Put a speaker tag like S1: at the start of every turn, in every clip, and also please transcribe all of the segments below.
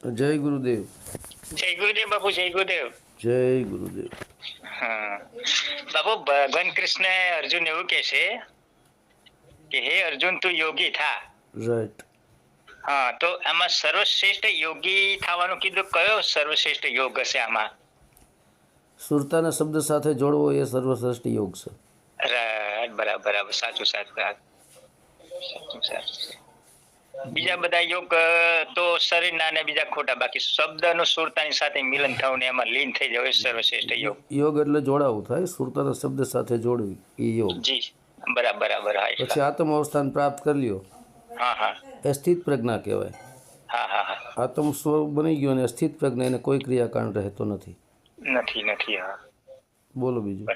S1: જય ગુરુદેવ.
S2: જય ગુરુદેવ બાપુ જય ગુરુદેવ.
S1: જય ગુરુદેવ.
S2: હા. બાપુ ભગવાન કૃષ્ણ અર્જુન એવું કે છે કે હે અર્જુન તું યોગી થા.
S1: રાઈટ
S2: હા તો આમાં સર્વશ્રેષ્ઠ યોગી થવાનું કીધું કયો સર્વશ્રેષ્ઠ યોગ હશે આમાં?
S1: સુરતાના શબ્દ સાથે જોડવો એ સર્વશ્રેષ્ઠ યોગ છે.
S2: બરાબર બરાબર સાચું સાચું સાચું સાચું. બીજા બધા યોગ તો શરીરના ને બીજા ખોટા બાકી શબ્દનું સુરતાની સાથે મિલન થવું ને એમાં લીન થઈ જવું એ સર્વશ્રેષ્ઠ યોગ.
S1: યોગ એટલે જોડાવું થાય સુરતાના શબ્દ સાથે જોડવી એ યોગ.
S2: જી બરાબર બરાબર હા
S1: પછી. આત્મ અવસ્થાન પ્રાપ્ત કરી લ્યો.
S2: હા હા.
S1: એ સ્થિત પ્રજ્ઞા કહેવાય.
S2: હા હા હા.
S1: આત્મ સ્વ બની ગયો અને સ્થિત પ્રજ્ઞા એને કોઈ ક્રિયાકાંડ રહેતો નથી.
S2: નથી નથી હા.
S1: બોલો બીજું.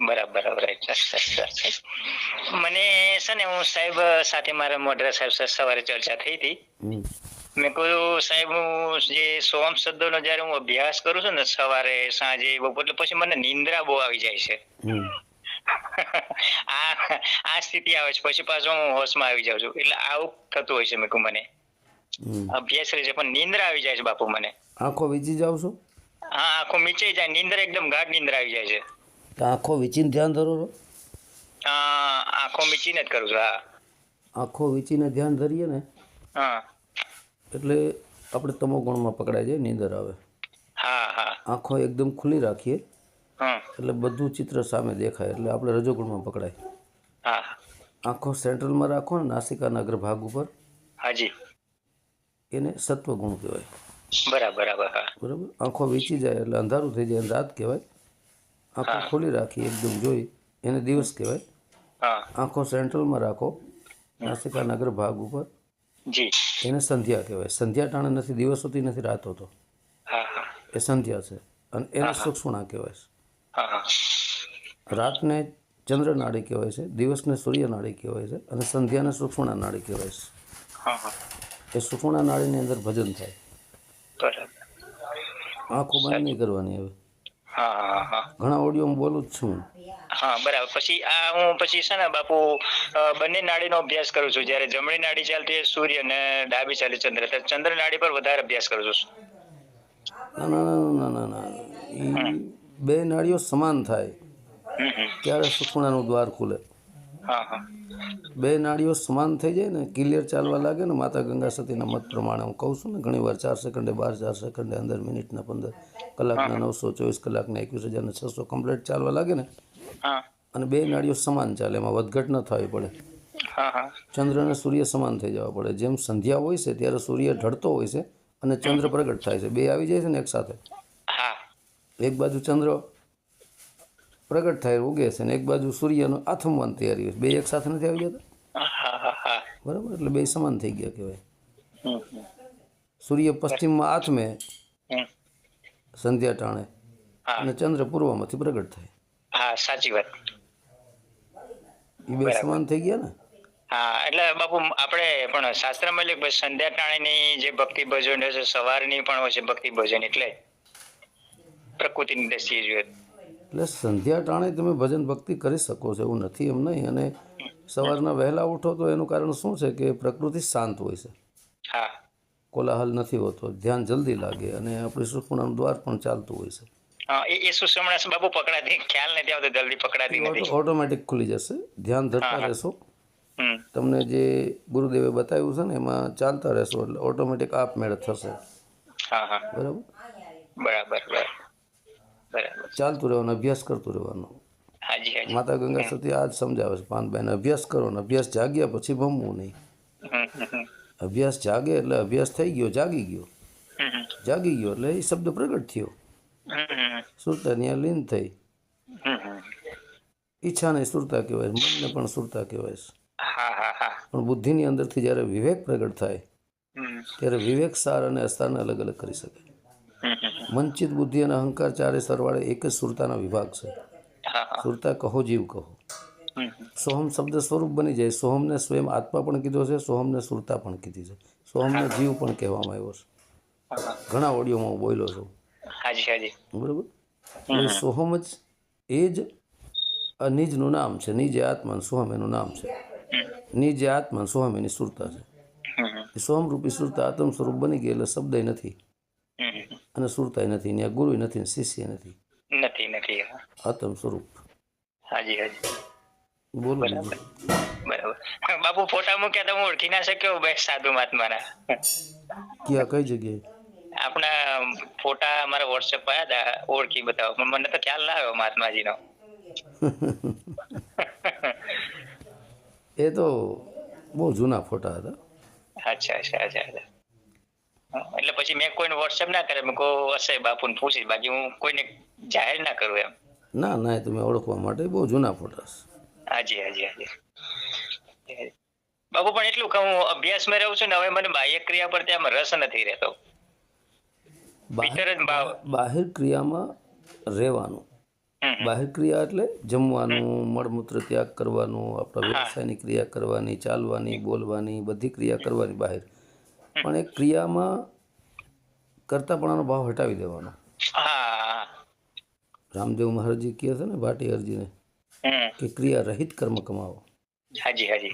S2: બરાબર સરસ, સરસ. મને છે ને હું સાહેબ સાથે મારા મોઢરા સાહેબ સવારે ચર્ચા થઈ હતી. મેં કહ્યું સાહેબ હું જે સોમ શબ્દોનો જ્યારે હું અભ્યાસ કરું છું ને સવારે સાંજે બપોર એટલે પછી મને નિંદ્રા બહુ આવી જાય છે. આ આ સ્થિતિ આવે છે. પછી પાછું હું હોશમાં આવી જાઉં છું. એટલે આવું થતું હોય છે મેં કહ્યું મને અભ્યાસ રહે છે પણ નિંદ્રા આવી જાય છે બાપુ મને.
S1: આંખો વીજી જાવ છું?
S2: હા આંખો મીચાઈ જાય. નિંદ્રા એકદમ ગાઢ નિંદ્રા આવી જાય છે.
S1: તો આંખો વીચીને ધ્યાન ધરો છો?
S2: આંખો મીચીને જ કરું છું હા.
S1: આંખો વીચીને ધ્યાન ધરીએ ને?
S2: હા.
S1: એટલે આપણે તમો ગુણમાં પકડાઈ જાય નીંદર આવે.
S2: હા હા.
S1: આંખો એકદમ ખુલ્લી રાખીએ. એટલે બધું ચિત્ર સામે દેખાય એટલે આપણે રજોગુણમાં પકડાય.
S2: હા.
S1: આંખો સેન્ટ્રલમાં રાખો ને નાસિકાના અગ્રભાગ ઉપર.
S2: હાજી.
S1: એને સત્વગુણ કહેવાય.
S2: બરાબર બરાબર
S1: આંખો વીચી જાય એટલે અંધારું થઈ જાય રાત કહેવાય. આંખો ખોલી રાખી એકદમ જોઈ. એને દિવસ કહેવાય. આંખો સેન્ટ્રલમાં રાખો નાસિકા નગર ભાગ
S2: ઉપર.
S1: એને સંધ્યા કહેવાય. સંધ્યા ટાણે નથી દિવસ હોતી નથી રાત હોતો. એ સંધ્યા છે. અને એને સુક્ષુણા કહેવાય છે. રાતને ચંદ્ર નાડી કહેવાય છે દિવસને સૂર્ય નાડી કહેવાય છે અને સંધ્યાને સુક્ષુણા નાડી કહેવાય છે. એ સુષુણા નાડીની અંદર ભજન થાય. આંખો બંધ નહીં કરવાની હવે. ઘણા ઓડિયો હું બોલું જ છું.
S2: હા બરાબર. પછી આ હું પછી છે ને બાપુ બંને નાડીનો અભ્યાસ કરું છું. જ્યારે જમણી નાડી ચાલતી સૂર્ય અને ડાબી ચાલે ચંદ્ર. ત્યારે ચંદ્ર નાડી પર વધારે અભ્યાસ કરું છું.
S1: ના ના ના ના ના બે નાડીઓ સમાન થાય. ત્યારે સુખુણાનું દ્વાર ખુલે. બે નાળીઓ સમાન થઈ જાય ને ક્લિયર ચાલવા લાગે ને માતા ગંગા સતીના મત પ્રમાણે હું કહું છું ને ઘણી વાર ચાર સેકન્ડે બાર ચાર સેકન્ડે અંદર મિનિટના પંદર કલાકના નવસો ચોવીસ કલાકના એકવીસ હજારને છસો કમ્પ્લીટ ચાલવા લાગે ને અને બે નાળીઓ સમાન ચાલે એમાં વધઘટ ન થવી પડે. ચંદ્ર અને સૂર્ય સમાન થઈ જવા પડે. જેમ સંધ્યા હોય છે ત્યારે સૂર્ય ઢળતો હોય છે અને ચંદ્ર પ્રગટ થાય છે. બે આવી જાય છે ને એક સાથે? એક બાજુ ચંદ્ર પ્રગટ થાય ઉગે છે ને એક બાજુ સૂર્યનો આથમવાની તૈયારી હોય બે એક સાથે નથી આવી જતા? બરાબર? એટલે બે સમાન થઈ ગયા કહેવાય. સૂર્ય પશ્ચિમમાં આથમે સંધ્યા ટાણે અને ચંદ્ર પૂર્વમાંથી પ્રગટ થાય.
S2: હા સાચી વાત
S1: એ બે સમાન થઈ ગયા ને?
S2: હા એટલે બાપુ આપણે પણ શાસ્ત્રમાં એટલે સંધ્યા ટાણીની જે ભક્તિ ભજન છે સવારની પણ હોય છે ભક્તિ ભજન એટલે પ્રકૃતિની દ્રષ્ટિએ જોઈએ
S1: એટલે સંધ્યા ટાણે તમે ભજન ભક્તિ કરી શકો છો એવું નથી એમ નહીં. અને સવારના વહેલા ઉઠો તો એનું કારણ શું છે કે પ્રકૃતિ શાંત હોય છે.
S2: હા.
S1: કોલાહલ નથી હોતો ધ્યાન જલ્દી લાગે અને આપણી સુષુણાનું દ્વાર પણ ચાલતું હોય છે.
S2: હા એ સુષમણા બાબુ પકડાતી? ખ્યાલ નથી આવતો જલ્દી પકડાતી નથી.
S1: ઓટોમેટિક ખુલી જશે. ધ્યાન ધરતા રહેશો. તમને જે ગુરુદેવે બતાવ્યું છે ને એમાં ચાલતા રહેશો એટલે ઓટોમેટિક આપમેળે થશે.
S2: હા હા.
S1: બરાબર?
S2: બરાબર બરાબર. બરાબર.
S1: ચાલતું રહેવાનું અભ્યાસ કરતું રહેવાનું. માતા ગંગા સતી આ જ સમજાવે છે પાનભાઈને અભ્યાસ કરો ને અભ્યાસ જાગ્યા પછી ભમવું નહીં. અભ્યાસ જાગે એટલે અભ્યાસ થઈ ગયો જાગી ગયો. જાગી ગયો એટલે એ શબ્દ પ્રગટ થયો.
S2: હમ હમ
S1: સુરતા ત્યાં લીન થઈ.
S2: ઈચ્છા.
S1: ઈચ્છાને સુરતા કહેવાય મનને પણ સુરતા કહેવાય છે. પણ બુદ્ધિની અંદરથી જ્યારે વિવેક પ્રગટ થાય ત્યારે વિવેક સાર અને અસ્તારને અલગ અલગ કરી શકે.
S2: હમ.
S1: બુદ્ધિ અને અહંકાર ચારે સરવાળે એક જ સુરતાના વિભાગ છે. સુરતા કહો જીવ કહો.
S2: હમ હમ.
S1: સોહમ શબ્દ સ્વરૂપ બની જાય. સોહમને સ્વયં આત્મા પણ કીધો છે સોહમને સુરતા પણ કીધી છે. સોહમને જીવ પણ કહેવામાં આવ્યો છે. ઘણા ઓડિયોમાં હું બોલ્યો છું. બરાબર? સોહમ જ એ જ નિજનું નામ છે. નિજ આત્મા સોહમ એનું નામ છે. નિજ આત્મા સોહમ એની સુરતા છે. સોહમ રૂપી સુરતા આત્મ સ્વરૂપ બની ગઈ એટલે શબ્દ નથી. અને સુરતાય નથી ને ગુરુય નથી ને શિષ્ય નથી.
S2: નથી નથી.
S1: આત્મ સ્વરૂપ.
S2: હાજી હાજી.
S1: બોલો
S2: બરાબર. બાપુ ફોટા મૂક્યા તમે ઓળખી ના શક્યો બે સાધુ મહાત્માના.
S1: ક્યાં કઈ જગ્યાએ?
S2: આપણા ફોટા અમારા વોટ્સએપ આયા હતા ઓળખી બતાવો. પણ મને તો ખ્યાલ ના આવ્યો મહાત્માજીનો.
S1: એ તો બહુ જૂના ફોટા હતા.
S2: અચ્છા અચ્છા અચ્છા. એટલે પછી મેં કોઈને વોટ્સએપ ના કરે મેં કહો હશે બાપુને પૂછી બાકી હું કોઈને જાહેર ના કરું એમ.
S1: ના ના એ તમે ઓળખવા માટે બહુ જૂના ફોટા છે
S2: હાજી હાજી હાજી. બાપુ પણ એટલું કે હું અભ્યાસમાં રહું છું ને હવે મને બાહ્ય ક્રિયા પર ત્યાં રસ નથી રહેતો.
S1: બાહેર ક્રિયામાં રહેવાનું.
S2: હમ.
S1: ક્રિયા એટલે જમવાનું મળમૂત્ર ત્યાગ કરવાનું આપણા વ્યવસાયની ક્રિયા કરવાની ચાલવાની બોલવાની બધી ક્રિયા કરવાની બહાર પણ એ ક્રિયામાં કરતાપણાનો ભાવ હટાવી દેવાનો. રામદેવ મહારાજજી કહે છે ને ભાટી હરજીને
S2: હમ.
S1: કે ક્રિયા રહિત કર્મ કમાવો.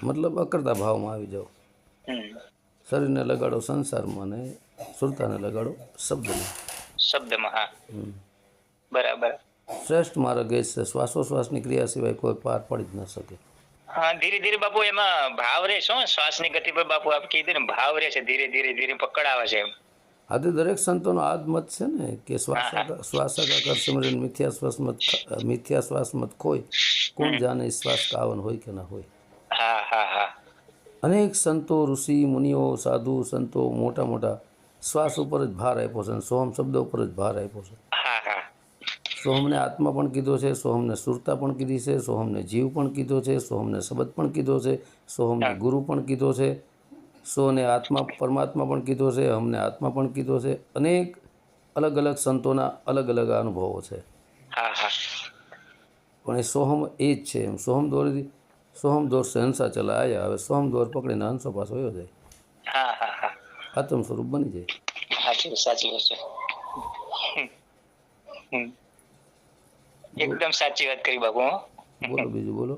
S1: મતલબ અકર્તા ભાવમાં આવી જાઓ. શરીરને લગાડો સંસારમાં ને સુરતાને લગાડો
S2: શબ્દમાં.
S1: શબ્દમાં.
S2: બરાબર.
S1: શ્રેષ્ઠ માર્ગ એ છે શ્વાસોશ્વાસની ક્રિયા સિવાય કોઈ પાર પડી જ ન શકે.
S2: હા ધીરે ધીરે બાપુ એમાં ભાવ રહે શું શ્વાસની ગતિ પર બાપુ આપ કીધું ને ભાવ રહે છે ધીરે ધીરે ધીરે પકડાવે છે એમ.
S1: આજે દરેક સંતોનો આ મત છે ને કે શ્વાસ શ્વાસાકાર સિમરન મિથ્યા શ્વાસ મત મિથ્યા શ્વાસ મત ખોય. કોણ જાણે શ્વાસ કાવન હોય કે ના હોય.
S2: હા હા હા.
S1: અનેક સંતો ઋષિ મુનિઓ સાધુ સંતો મોટા મોટા શ્વાસ ઉપર જ ભાર આપ્યો છે સોમ શબ્દ ઉપર જ ભાર આપ્યો છે. સોહમને આત્મા પણ કીધો છે સોહમને સુરતા પણ કીધી છે સોહમને જીવ પણ કીધો છે સોહમને શબ્દ પણ કીધો છે સોહમને ગુરુ પણ કીધો છે સોને આત્મા પરમાત્મા પણ કીધો છે અમને આત્મા પણ કીધો છે. અનેક અલગ અલગ સંતોના અલગ અલગ અનુભવો છે.
S2: હા હા.
S1: પણ એ સોહમ એ જ છે એમ. સોહમ દોરથી સોહમ દોર સહંસા હંસા ચલા આવ્યા હવે સોહમ દોર પકડીને હંસો પાછો વયો જાય.
S2: હા હા હા.
S1: આત્મ સ્વરૂપ બની જાય.
S2: સાચી સાચી વાત છે. હમ. એકદમ સાચી વાત કરી બાપુ
S1: બોલો બીજું બોલો.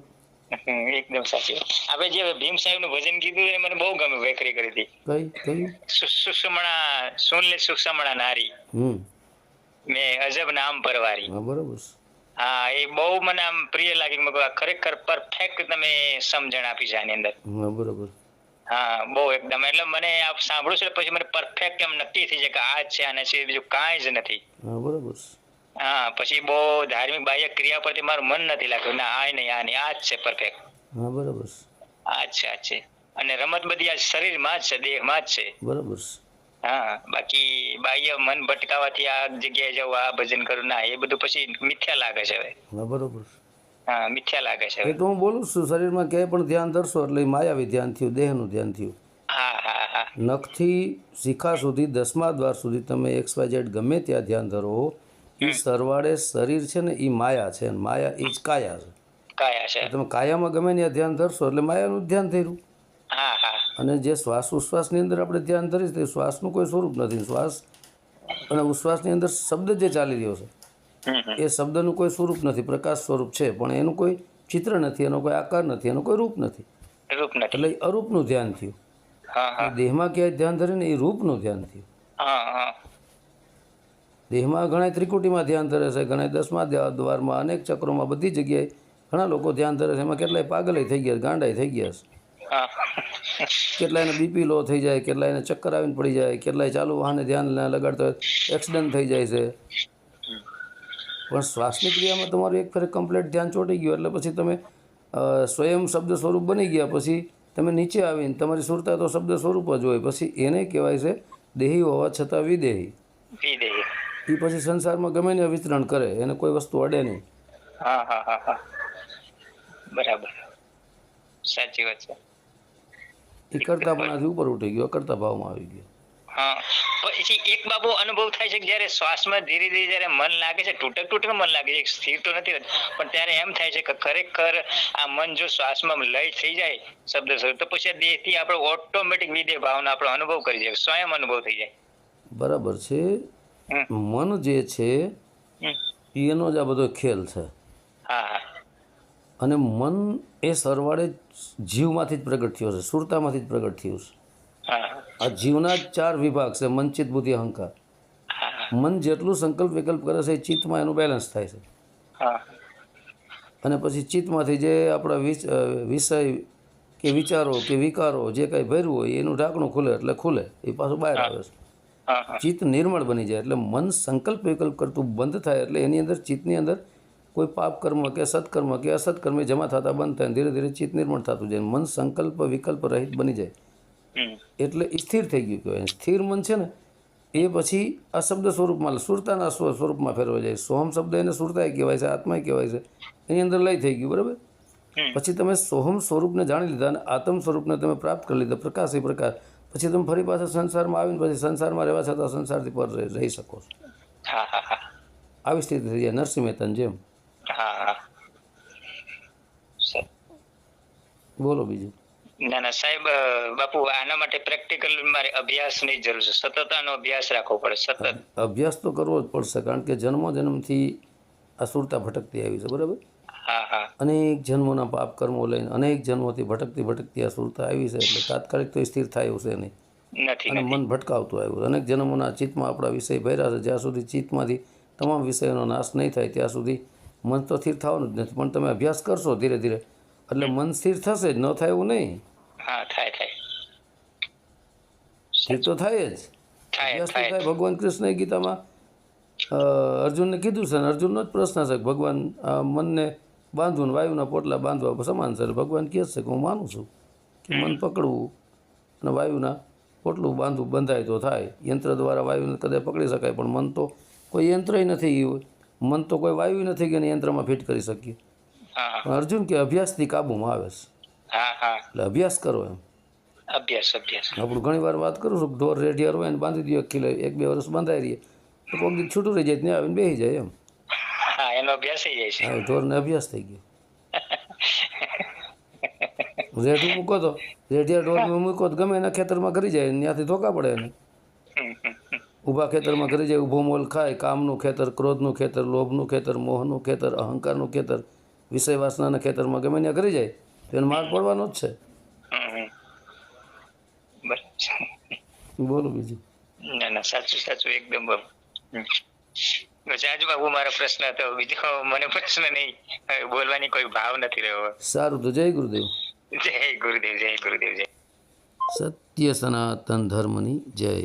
S2: એકદમ સાચી આપણે જે ભીમ સાહેબનું ભજન કીધું એ મને બહુ ગમ્યું વેકરી કરી હતી.
S1: કઈ કઈ?
S2: સુષમણા સુનલે સુષમણા નારી.
S1: હમ.
S2: મે અજબ નામ પરવારી.
S1: હા
S2: હા એ બહુ મને આમ પ્રિય લાગી. મગ ખરેખર પરફેક્ટ તમે સમજણ આપી છે આની અંદર.
S1: બરોબર.
S2: હા બહુ એકદમ. એટલે મને આ સાંભળું છે પછી મને પરફેક્ટ એમ નક્કી થઈ જાય કે આ જ છે આને છે બીજું કાંઈ જ નથી.
S1: બરાબર
S2: હા પછી બહુ ધાર્મિક બાહ્ય ક્રિયા પરથી મારું મન નથી લાગ્યું. ના આ નહીં આ નહીં આ જ છે પરફેક્ટ
S1: હા બરોબર
S2: આ જ છે આ છે. અને રમત બધી આ શરીરમાં જ છે દેહમાં જ છે.
S1: બરોબર
S2: હા બાકી બાહ્ય મન ભટકાવાથી આ જગ્યાએ જવું આ ભજન કરું ના એ બધું પછી મિથ્યા લાગે છે હવે.
S1: બરોબર
S2: હા મિથ્યા લાગે છે
S1: એટલે હું બોલું છું શરીરમાં ક્યાંય પણ ધ્યાન ધરશો એટલે માયાવી ધ્યાન થયું દેહનું ધ્યાન થયું.
S2: હા હા હા.
S1: નખથી શિખા સુધી દસમા દ્વાર સુધી તમે એક્સ વાય ઝેડ ગમે ત્યાં ધ્યાન ધરો એ સરવાળે શરીર છે ને એ માયા છે માયા એ જ કાયા છે.
S2: કયા છે.
S1: તમે કાયામાં ગમે ત્યાં ધ્યાન ધરશો એટલે માયાનું ધ્યાન થયું અને જે શ્વાસ ઉશ્વાસની અંદર આપણે ધ્યાન ધરીશ તે શ્વાસનું કોઈ સ્વરૂપ નથી. શ્વાસ અને ઉશ્વાસની અંદર શબ્દ જે ચાલી રહ્યો છે. એ શબ્દનું કોઈ સ્વરૂપ નથી પ્રકાશ સ્વરૂપ છે પણ એનું કોઈ ચિત્ર નથી એનો કોઈ આકાર નથી એનું કોઈ રૂપ નથી. એટલે અરૂપનું ધ્યાન થયું. દેહમાં ક્યાંય ધ્યાન ધરીને એ રૂપનું ધ્યાન થયું. દેહમાં ઘણા ત્રિકુટીમાં ધ્યાન ધરે છે ઘણા દસમા દ્વારમાં અનેક ચક્રોમાં બધી જગ્યાએ ઘણા લોકો ધ્યાન ધરે છે. એમાં કેટલાય પાગલે થઈ ગયા ગાંડાય થઈ ગયા છે. કેટલાયને બીપી લો થઈ જાય કેટલાયને ચક્કર આવીને પડી જાય કેટલાય ચાલુ વાહને ધ્યાન લગાડતા એક્સિડન્ટ થઈ જાય છે. પણ શ્વાસની ક્રિયામાં તમારું એક ફેર કમ્પ્લીટ ધ્યાન ચોંટી ગયું એટલે પછી તમે સ્વયં શબ્દ સ્વરૂપ બની ગયા પછી તમે નીચે આવીને તમારી સુરતા તો શબ્દ સ્વરૂપ જ હોય પછી એને કહેવાય છે દેહી હોવા છતાં વિદેહી.
S2: વિદેહી.
S1: એ પછી સંસારમાં ગમે ને વિતરણ કરે એને કોઈ વસ્તુ અડે નહીં.
S2: હા હા હા હા. બરાબર. સાચી વાત છે.
S1: એ કરતા પણ ઉપર ઉઠી ગયો કરતા ભાવમાં આવી ગયો.
S2: હા પછી એક બાબુ અનુભવ થાય છે કે જ્યારે શ્વાસમાં ધીરે ધીરે જ્યારે મન લાગે છે તૂટક તૂટક મન લાગે છે સ્થિર તો નથી પણ ત્યારે એમ થાય છે કે ખરેખર આ મન જો શ્વાસમાં લય થઈ જાય શબ્દ સ્વરૂપ તો પછી દેહથી આપણે ઓટોમેટિક વિદેહ ભાવના આપણો અનુભવ કરી જાય સ્વયં અનુભવ થઈ જાય.
S1: બરાબર છે. મન જે છે એનો જ આ બધો ખેલ છે. અને મન એ સરવાળે જીવમાંથી જ પ્રગટ થયો છે સુરતામાંથી જ પ્રગટ થયું છે. આ જીવના ચાર વિભાગ છે મન ચિત્ત બુદ્ધિ અહંકાર. મન જેટલું સંકલ્પ વિકલ્પ કરે છે એ ચિત્તમાં એનું બેલેન્સ થાય છે. અને પછી ચિત્તમાંથી જે આપણા વિષય કે વિચારો કે વિકારો જે કાંઈ ભર્યું હોય એનું ઢાંકણું ખુલે એટલે ખુલે એ પાછું બહાર આવે છે. ચિત્ત નિર્મળ બની જાય એટલે મન સંકલ્પ વિકલ્પ કરતું બંધ થાય એટલે એની અંદર ચિત્તની અંદર કોઈ પાપ કર્મ કે સત્કર્મ કે અસત્કર્મ જમા થતા બંધ થાય ધીરે ધીરે ચિત્ત નિર્મળ થતું જાય મન સંકલ્પ વિકલ્પ રહિત બની જાય. એટલે સ્થિર થઈ ગયું કહેવાય. સ્થિર મન છે ને એ પછી આ શબ્દ સ્વરૂપમાં સુરતાના સ્વ- સ્વરૂપમાં ફેરવાઈ જાય. સોહમ શબ્દ એને સુરતાય કહેવાય છે આત્માય કહેવાય છે. એની અંદર લય થઈ ગયું બરાબર? પછી તમે સોહમ સ્વરૂપને જાણી લીધા અને આત્મ સ્વરૂપને તમે પ્રાપ્ત કરી લીધા પ્રકાશ એ પ્રકાશ. પછી તમે ફરી પાછા સંસારમાં આવીને પછી સંસારમાં રહેવા છતાં સંસારથી પર રહી શકો છો.
S2: હા. હા હા
S1: આવી સ્થિતિ થઈ જાય નરસિંહ મહેતાની જેમ. બોલો બીજું.
S2: ના ના સાહેબ બાપુ આના માટે પ્રેક્ટિકલ મારે અભ્યાસની જરૂર છે. સતત આનો અભ્યાસ રાખવો પડે સતત.
S1: અભ્યાસ તો કરવો જ પડશે કારણ કે જન્મ જન્મથી અસુરતા ભટકતી આવી છે બરાબર? અનેક જન્મોના પાપ કર્મો લઈને અનેક જન્મોથી ભટકતી ભટકતી આ સુરતા આવી છે એટલે તાત્કાલિક તો સ્થિર થાય એવું છે નહીં. અને મન ભટકાવતું આવ્યું અનેક જન્મોના ચિત્તમાં આપણા વિષય ભર્યા છે. જ્યાં સુધી ચિત્તમાંથી તમામ વિષયોનો નાશ નહીં થાય ત્યાં સુધી મન તો સ્થિર થવાનું જ નથી. પણ તમે અભ્યાસ કરશો ધીરે ધીરે એટલે મન સ્થિર થશે જ ન થાય એવું નહીં.
S2: થાય થાય.
S1: સ્થિર તો થાય જ.
S2: થાય
S1: અભ્યાસ તો
S2: થાય.
S1: થાય. ભગવાન કૃષ્ણએ ગીતામાં અર્જુનને કીધું છે અને અર્જુનનો જ પ્રશ્ન છે ભગવાન મનને બાંધવું ને વાયુના પોટલા બાંધવા સમાન છે. ભગવાન કહે છે કે હું માનું છું કે મન પકડવું અને વાયુના પોટલું બાંધવું બંધાય તો થાય. યંત્ર દ્વારા વાયુને કદાચ પકડી શકાય પણ મન તો કોઈ યંત્રય નથી. ગયું મન તો કોઈ વાયુ નથી કે યંત્રમાં ફિટ કરી શકીએ. પણ અર્જુન કે અભ્યાસથી કાબૂમાં આવે છે. એટલે અભ્યાસ કરો એમ.
S2: અભ્યાસ અભ્યાસ.
S1: આપણું ઘણી વાર વાત કરું છું ઢોર રેઢિયાર હોય ને બાંધી દો એક કિલો એક બે વર્ષ બાંધાઈ રહીએ. તો કોઈક છૂટું રહી જાય ત્યાં આવીને બેસી જાય એમ.
S2: એનો થઈ જાય છે.
S1: ઢોરને અભ્યાસ થઈ ગયો. રેઢું મૂકો તો. રેઢિયા ઢોર મૂકો તો ગમે એના ખેતરમાં કરી જાય ત્યાંથી ધોકા પડે એને. ઊભા ખેતરમાં કરી જાય ઊભો મોલ ખાય કામનું ખેતર ક્રોધનું ખેતર લોભનું ખેતર મોહનું ખેતર અહંકારનું ખેતર વિષય વાસનાના ખેતરમાં ગમે ત્યાં કરી જાય તો એને માર પડવાનો જ છે. બોલો બીજું.
S2: ના ના સાચું સાચું એકદમ હમ. બાબુ મારો પ્રશ્ન હતો. બીજો મને પ્રશ્ન નહીં. બોલવાની કોઈ ભાવ નથી રહ્યો.
S1: સારું તો જય ગુરુદેવ.
S2: જય ગુરુદેવ જય ગુરુદેવ જય.
S1: સત્ય સનાતન ધર્મની જય.